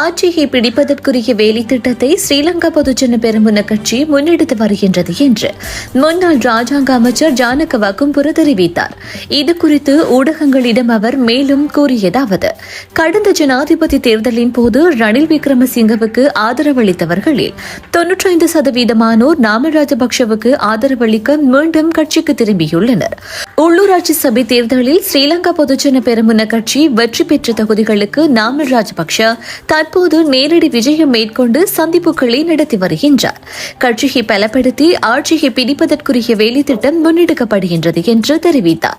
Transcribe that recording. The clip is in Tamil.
ஆட்சியை பிடிப்பதற்குரிய வேலை திட்டத்தை ஸ்ரீலங்கா பொதுஜன பெருமுன கட்சி முன்னெடுத்து வருகின்றது என்று முன்னாள் ராஜாங்க அமைச்சர் ஜானக வக்கும்புர தெரிவித்தார். இது குறித்து ஊடகங்களிடம் அவர் மேலும் கூறியதாவது கடந்த ஜனாதிபதி தேர்தலின் போது ரணில் விக்ரமசிங்கவுக்கு ஆதரவளித்தவர்களில் தொன்னூற்றைந்து சதவீதமானோர் நாமல் ராஜபக்ஷவுக்கு ஆதரவளிக்க மீண்டும் கட்சிக்கு திரும்பியுள்ளனர். உள்ளூராட்சி சபை தேர்தலில் ஸ்ரீலங்கா பொதுஜன பெருமுன கட்சி வெற்றி பெற்ற தொகுதிகளுக்கு நாமல் ராஜபக்ஷ தற்போது நேரடி விஜயம் மேற்கொண்டு சந்திப்புகளை நடத்தி வருகின்றார். கட்சியை பலப்படுத்தி ஆட்சியை பிடிப்பதற்குரிய வேலைத்திட்டம் முன்னெடுக்கப்படுகின்றது என்று தெரிவித்தார்.